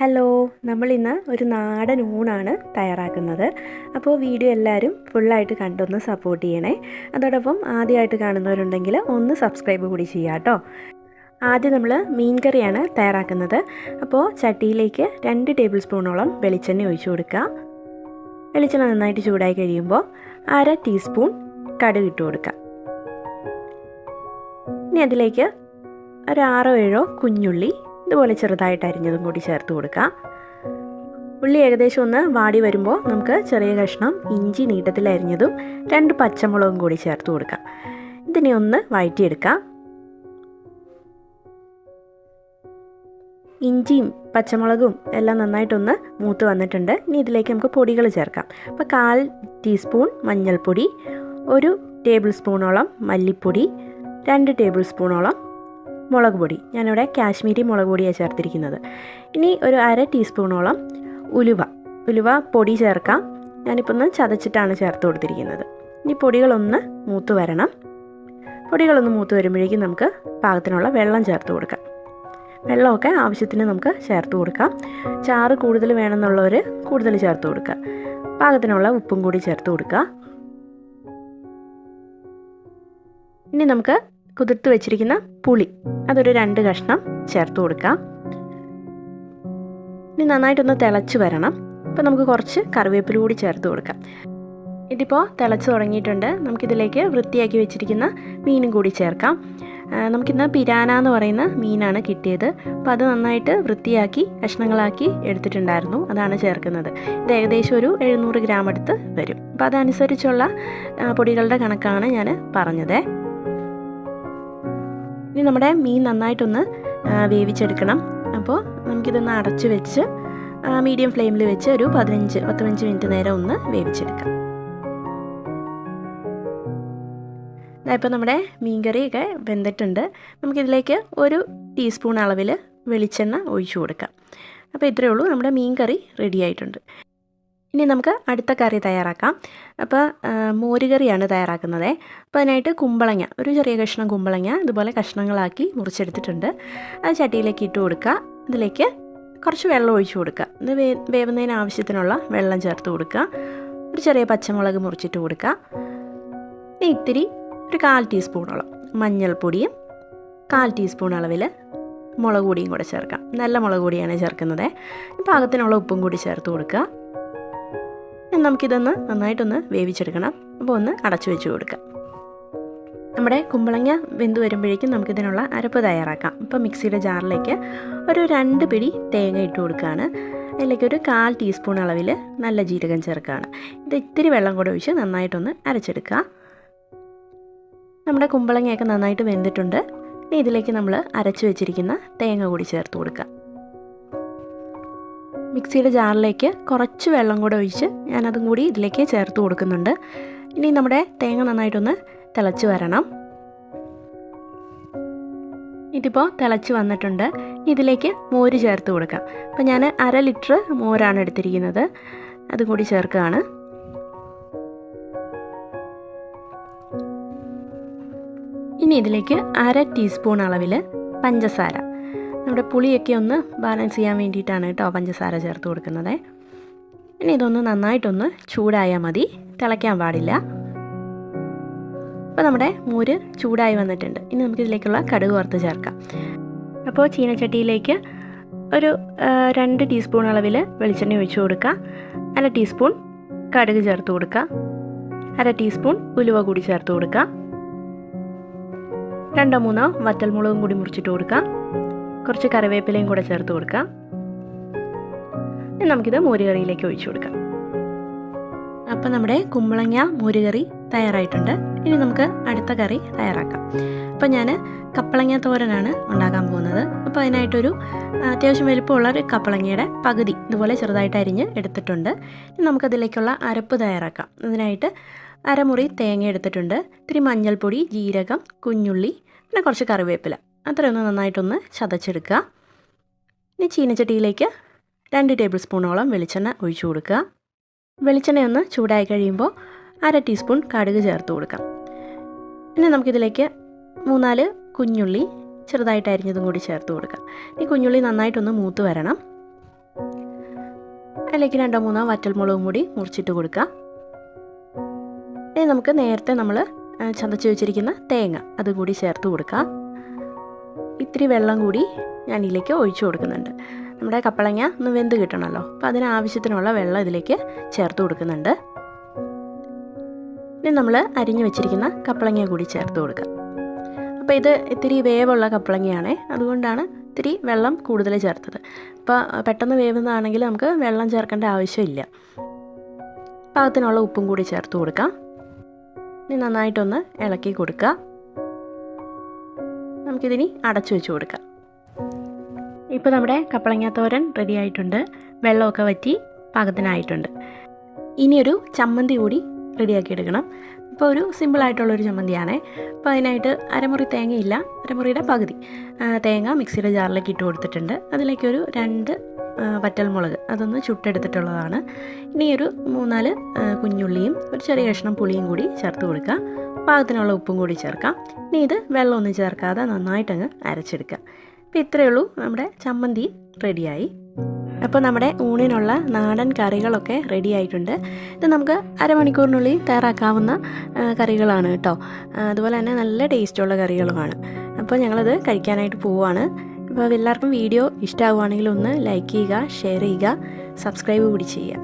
Hello നമ്മൾ ഇന്ന് ഒരു നാടൻ ഊണാണ് തയ്യാറാക്കുന്നത്. അപ്പോൾ വീഡിയോ എല്ലാവരും ഫുള്ളായിട്ട് കണ്ടൊന്ന് സപ്പോർട്ട് ചെയ്യണേ. അതോടൊപ്പം ആദ്യമായിട്ട് കാണുന്നവരുണ്ടെങ്കിൽ ഒന്ന് സബ്സ്ക്രൈബ് കൂടി ചെയ്യാം കേട്ടോ. ആദ്യം നമ്മൾ മീൻ കറിയാണ് തയ്യാറാക്കുന്നത്. അപ്പോൾ ചട്ടിയിലേക്ക് രണ്ട് ടേബിൾ സ്പൂണോളം വെളിച്ചെണ്ണ ഒഴിച്ചു കൊടുക്കുക. വെളിച്ചെണ്ണ നന്നായിട്ട് ചൂടായി കഴിയുമ്പോൾ അര ടീസ്പൂൺ കടുക് ഇട്ട് കൊടുക്കുക. ഇനി അതിലേക്ക് ഒരു ആറോ ഏഴോ കുഞ്ഞുള്ളി ഇതുപോലെ ചെറുതായിട്ട് അരിഞ്ഞതും കൂടി ചേർത്ത് കൊടുക്കുക ഉള്ളി ഏകദേശം ഒന്ന് വാടി വരുമ്പോൾ നമുക്ക് ചെറിയ കഷ്ണം ഇഞ്ചി നീട്ടത്തിൽ അരിഞ്ഞതും രണ്ട് പച്ചമുളകും കൂടി ചേർത്ത് കൊടുക്കാം. ഇതിനെ ഒന്ന് വഴറ്റിയെടുക്കാം. ഇഞ്ചിയും പച്ചമുളകും എല്ലാം നന്നായിട്ടൊന്ന് മൂത്ത് വന്നിട്ടുണ്ട്. ഇനി ഇതിലേക്ക് നമുക്ക് പൊടികൾ ചേർക്കാം. അപ്പോൾ കാൽ ടീസ്പൂൺ മഞ്ഞൾപ്പൊടി ഒരു ടേബിൾ സ്പൂണോളം മല്ലിപ്പൊടി രണ്ട് ടേബിൾ സ്പൂണോളം മുളക് പൊടി. ഞാനിവിടെ കാശ്മീരി മുളക് പൊടിയാണ് ചേർത്തിരിക്കുന്നത്. ഇനി ഒരു അര ടീസ്പൂണോളം ഉലുവ. ഉലുവ പൊടി ചേർക്കാം. ഞാനിപ്പോൾ ഒന്ന് ചതച്ചിട്ടാണ് ചേർത്ത് കൊടുത്തിരിക്കുന്നത്. ഇനി പൊടികളൊന്ന് മൂത്ത് വരണം. പൊടികളൊന്ന് മൂത്ത് വരുമ്പോഴേക്കും നമുക്ക് പാകത്തിനുള്ള വെള്ളം ചേർത്ത് കൊടുക്കാം. വെള്ളമൊക്കെ ആവശ്യത്തിന് നമുക്ക് ചേർത്ത് കൊടുക്കാം. ചാറ് കൂടുതൽ വേണമെന്നുള്ളവർ കൂടുതൽ ചേർത്ത് കൊടുക്കുക. പാകത്തിനുള്ള ഉപ്പും കൂടി ചേർത്ത് കൊടുക്കുക. ഇനി നമുക്ക് കുതിർത്ത് വെച്ചിരിക്കുന്ന പുളി. അതൊരു രണ്ട് കഷ്ണം ചേർത്ത് കൊടുക്കാം. ഇനി നന്നായിട്ടൊന്ന് തിളച്ച് വരണം. അപ്പോൾ നമുക്ക് കുറച്ച് കറിവേപ്പില കൂടി ചേർത്ത് കൊടുക്കാം. ഇതിപ്പോൾ തിളച്ച് തുടങ്ങിയിട്ടുണ്ട്. നമുക്കിതിലേക്ക് വൃത്തിയാക്കി വെച്ചിരിക്കുന്ന മീനും കൂടി ചേർക്കാം. നമുക്കിന്ന് പിരാന എന്ന് പറയുന്ന മീനാണ് കിട്ടിയത്. അപ്പോൾ അത് നന്നായിട്ട് വൃത്തിയാക്കി കഷ്ണങ്ങളാക്കി എടുത്തിട്ടുണ്ടായിരുന്നു. അതാണ് ചേർക്കുന്നത്. ഇത് ഏകദേശം ഒരു എഴുന്നൂറ് ഗ്രാം എടുത്ത് വരും. അപ്പോൾ അതനുസരിച്ചുള്ള പൊടികളുടെ കണക്കാണ് ഞാൻ പറഞ്ഞത്. ഇനി നമ്മുടെ മീൻ നന്നായിട്ടൊന്ന് വേവിച്ചെടുക്കണം. അപ്പോൾ നമുക്കിതൊന്ന് അടച്ചു വെച്ച് മീഡിയം ഫ്ലെയിമിൽ വെച്ച് ഒരു പതിനഞ്ച് പതിനഞ്ച് മിനിറ്റ് നേരം ഒന്ന് വേവിച്ചെടുക്കാം. ഇപ്പോൾ നമ്മുടെ മീൻകറിയൊക്കെ വെന്തിട്ടുണ്ട്. നമുക്കിതിലേക്ക് ഒരു ടീസ്പൂൺ അളവിൽ വെളിച്ചെണ്ണ ഒഴിച്ചു കൊടുക്കാം. അപ്പോൾ ഇത്രയേ ഉള്ളൂ നമ്മുടെ മീൻ കറി റെഡി ആയിട്ടുണ്ട്. ഇനി നമുക്ക് അടുത്ത കറി തയ്യാറാക്കാം. അപ്പോൾ മോരുകറിയാണ് തയ്യാറാക്കുന്നത്. അപ്പോൾ അതിനായിട്ട് കുമ്പളങ്ങ ഒരു ചെറിയ കഷ്ണം കുമ്പളങ്ങ ഇതുപോലെ കഷ്ണങ്ങളാക്കി മുറിച്ചെടുത്തിട്ടുണ്ട്. അത് ചട്ടിയിലേക്ക് ഇട്ട് കൊടുക്കുക. ഇതിലേക്ക് കുറച്ച് വെള്ളം ഒഴിച്ചു കൊടുക്കുക. ഇത് വേ വേവുന്നതിന് ആവശ്യത്തിനുള്ള വെള്ളം ചേർത്ത് കൊടുക്കുക. ഒരു ചെറിയ പച്ചമുളക് മുറിച്ചിട്ട് കൊടുക്കുക. ഇനി ഇത്തിരി ഒരു കാൽ ടീസ്പൂണോളം മഞ്ഞൾപ്പൊടിയും കാൽ ടീസ്പൂൺ അളവിൽ മുളക് പൊടിയും കൂടെ ചേർക്കാം. നല്ല മുളക് പൊടിയാണ് ചേർക്കുന്നത്. പാകത്തിനുള്ള ഉപ്പും കൂടി ചേർത്ത് കൊടുക്കുക. നമുക്കിതൊന്ന് നന്നായിട്ടൊന്ന് വേവിച്ചെടുക്കണം. അപ്പോൾ ഒന്ന് അടച്ചു വെച്ച് കൊടുക്കാം. നമ്മുടെ കുമ്പളങ്ങ വെന്ത് വരുമ്പോഴേക്കും നമുക്കിതിനുള്ള അരപ്പ് തയ്യാറാക്കാം. ഇപ്പോൾ മിക്സിയുടെ ജാറിലേക്ക് ഒരു രണ്ട് പിടി തേങ്ങ ഇട്ട് കൊടുക്കുകയാണ്. അതിലേക്ക് ഒരു കാൽ ടീസ്പൂൺ അളവിൽ നല്ല ജീരകം ചേർക്കുകയാണ്. ഇത് ഇത്തിരി വെള്ളം കൂടെ ഒഴിച്ച് നന്നായിട്ടൊന്ന് അരച്ചെടുക്കുക. നമ്മുടെ കുമ്പളങ്ങയൊക്കെ നന്നായിട്ട് വെന്തിട്ടുണ്ട്. ഇതിലേക്ക് നമ്മൾ അരച്ചു വെച്ചിരിക്കുന്ന തേങ്ങ കൂടി ചേർത്ത് കൊടുക്കുക. മിക്സിയുടെ ജാറിലേക്ക് കുറച്ച് വെള്ളം കൂടെ ഒഴിച്ച് ഞാനതും കൂടി ഇതിലേക്ക് ചേർത്ത് കൊടുക്കുന്നുണ്ട്. ഇനി നമ്മുടെ തേങ്ങ നന്നായിട്ടൊന്ന് തിളച്ച് വരണം. ഇതിപ്പോൾ തിളച്ച് വന്നിട്ടുണ്ട്. ഇതിലേക്ക് മോര് ചേർത്ത് കൊടുക്കാം. അപ്പോൾ ഞാൻ അര ലിറ്റർ മോരാണ് എടുത്തിരിക്കുന്നത്. അതും കൂടി ചേർക്കുകയാണ്. ഇനി ഇതിലേക്ക് അര ടീസ്പൂൺ അളവിൽ പഞ്ചസാര. നമ്മുടെ പുളിയൊക്കെ ഒന്ന് ബാലൻസ് ചെയ്യാൻ വേണ്ടിയിട്ടാണ് കേട്ടോ പഞ്ചസാര ചേർത്ത് കൊടുക്കുന്നത്. ഇനി ഇതൊന്ന് നന്നായിട്ടൊന്ന് ചൂടായാൽ മതി. തിളയ്ക്കാൻ പാടില്ല. അപ്പോൾ നമ്മുടെ മോര് ചൂടായി വന്നിട്ടുണ്ട്. ഇനി നമുക്കിതിലേക്കുള്ള കടുക് വറുത്ത് ചേർക്കാം. അപ്പോൾ ചീനച്ചട്ടിയിലേക്ക് ഒരു രണ്ട് ടീസ്പൂൺ അളവിൽ വെളിച്ചെണ്ണ ഒഴിച്ചു കൊടുക്കുക അര ടീസ്പൂൺ കടുക് ചേർത്ത് കൊടുക്കുക അര ടീസ്പൂൺ ഉലുവ കൂടി ചേർത്ത് കൊടുക്കുക രണ്ടോ മൂന്നോ വറ്റൽമുളകും കൂടി മുറിച്ചിട്ട് കൊടുക്കുക കുറച്ച് കറിവേപ്പിലയും കൂടെ ചേർത്ത് കൊടുക്കാം. നമുക്കിത് മോരുകറിയിലേക്ക് ഒഴിച്ചു കൊടുക്കാം. അപ്പം നമ്മുടെ കുമ്പളങ്ങ മോരുകറി തയ്യാറായിട്ടുണ്ട്. ഇനി നമുക്ക് അടുത്ത കറി തയ്യാറാക്കാം. അപ്പം ഞാൻ കപ്പളങ്ങ തോരനാണ് ഉണ്ടാക്കാൻ പോകുന്നത്. അപ്പോൾ അതിനായിട്ടൊരു അത്യാവശ്യം വലുപ്പമുള്ള ഒരു കപ്പളങ്ങയുടെ പകുതി ഇതുപോലെ ചെറുതായിട്ട് അരിഞ്ഞ് എടുത്തിട്ടുണ്ട്. നമുക്കതിലേക്കുള്ള അരപ്പ് തയ്യാറാക്കാം. അതിനായിട്ട് അരമുറി തേങ്ങ എടുത്തിട്ടുണ്ട്. ഇത്തിരി മഞ്ഞൾപ്പൊടി ജീരകം കുഞ്ഞുള്ളി പിന്നെ കുറച്ച് കറിവേപ്പില. അത്രയൊന്ന് നന്നായിട്ടൊന്ന് ചതച്ചെടുക്കുക. ഇനി ചീനച്ചട്ടിയിലേക്ക് രണ്ട് ടേബിൾ സ്പൂണോളം വെളിച്ചെണ്ണ ഒഴിച്ചു കൊടുക്കുക. വെളിച്ചെണ്ണ ഒന്ന് ചൂടായി കഴിയുമ്പോൾ അര ടീസ്പൂൺ കടുക് ചേർത്ത് കൊടുക്കാം ഇനി നമുക്കിതിലേക്ക് മൂന്നാൽ കുഞ്ഞുള്ളി ചെറുതായിട്ട് അരിഞ്ഞതും കൂടി ചേർത്ത് കൊടുക്കാം ഈ കുഞ്ഞുള്ളി നന്നായിട്ടൊന്ന് മൂത്ത് വരണം. അതിലേക്ക് രണ്ടോ മൂന്നോ വറ്റൽമുളകും കൂടി മുറിച്ചിട്ട് കൊടുക്കാം ഇനി നമുക്ക് നേരത്തെ നമ്മൾ ചതച്ച് വെച്ചിരിക്കുന്ന തേങ്ങ അതും കൂടി ചേർത്ത് കൊടുക്കുക. ഇത്തിരി വെള്ളം കൂടി ഞാൻ ഇതിലേക്ക് ഒഴിച്ചു കൊടുക്കുന്നുണ്ട്. നമ്മുടെ കപ്പളങ്ങ ഒന്ന് വെന്ത് കിട്ടണമല്ലോ. അപ്പോൾ അതിനാവശ്യത്തിനുള്ള വെള്ളം ഇതിലേക്ക് ചേർത്ത് കൊടുക്കുന്നുണ്ട്. ഇനി നമ്മൾ അരിഞ്ഞു വെച്ചിരിക്കുന്ന കപ്പളങ്ങ കൂടി ചേർത്ത് കൊടുക്കുക അപ്പോൾ ഇത് ഇത്തിരി വേവുള്ള കപ്പളങ്ങയാണേ. അതുകൊണ്ടാണ് ഇത്തിരി വെള്ളം കൂടുതൽ ചേർത്തത്. അപ്പോൾ പെട്ടെന്ന് വേവുന്നതാണെങ്കിൽ നമുക്ക് വെള്ളം ചേർക്കേണ്ട ആവശ്യമില്ല. പാകത്തിനുള്ള ഉപ്പും കൂടി ചേർത്ത് കൊടുക്കാം. ഇനി നന്നായിട്ടൊന്ന് ഇളക്കി കൊടുക്കുക നമുക്കിതിനി അടച്ചു വെച്ച് കൊടുക്കാം. ഇപ്പോൾ നമ്മുടെ കപ്പളങ്ങ തോരൻ റെഡി ആയിട്ടുണ്ട്. വെള്ളമൊക്കെ വറ്റി പാകത്തിനായിട്ടുണ്ട്. ഇനിയൊരു ചമ്മന്തി കൂടി റെഡിയാക്കി എടുക്കണം. അപ്പോൾ ഒരു സിമ്പിളായിട്ടുള്ളൊരു ചമ്മന്തിയാണ്. അപ്പോൾ അതിനായിട്ട് അരമുറി തേങ്ങയില്ല. അരമുറിയുടെ പകുതി. തേങ്ങ മിക്സിയുടെ ജാറിലേക്ക് ഇട്ട് കൊടുത്തിട്ടുണ്ട്. അതിലേക്കൊരു രണ്ട് വറ്റൽമുളക് അതൊന്ന് ചുട്ടെടുത്തിട്ടുള്ളതാണ്. ഇനി ഒരു മൂന്നാൽ കുഞ്ഞുള്ളിയും ഒരു ചെറിയ കഷ്ണം പുളിയും കൂടി ചേർത്ത് കൊടുക്കുക. പാകത്തിനുള്ള ഉപ്പും കൂടി ചേർക്കാം. ഇനി ഇത് വെള്ളമൊന്നും ചേർക്കാതെ നന്നായിട്ടങ്ങ് അരച്ചെടുക്കുക. അപ്പോൾ ഇത്രയേ ഉള്ളൂ. നമ്മുടെ ചമ്മന്തി റെഡിയായി. അപ്പോൾ നമ്മുടെ ഊണിനുള്ള നാടൻ കറികളൊക്കെ റെഡി ആയിട്ടുണ്ട് ഇത് നമുക്ക് അരമണിക്കൂറിനുള്ളിൽ തയ്യാറാക്കാവുന്ന കറികളാണ് കേട്ടോ. അതുപോലെ തന്നെ നല്ല ടേസ്റ്റുള്ള കറികളുമാണ്. അപ്പോൾ ഞങ്ങളത് കഴിക്കാനായിട്ട് പോവുകയാണ് അപ്പോൾ എല്ലാവർക്കും വീഡിയോ ഇഷ്ടമാവുകയാണെങ്കിൽ ഒന്ന് ലൈക്ക് ചെയ്യുക ഷെയർ ചെയ്യുക സബ്സ്ക്രൈബ് കൂടി ചെയ്യുക.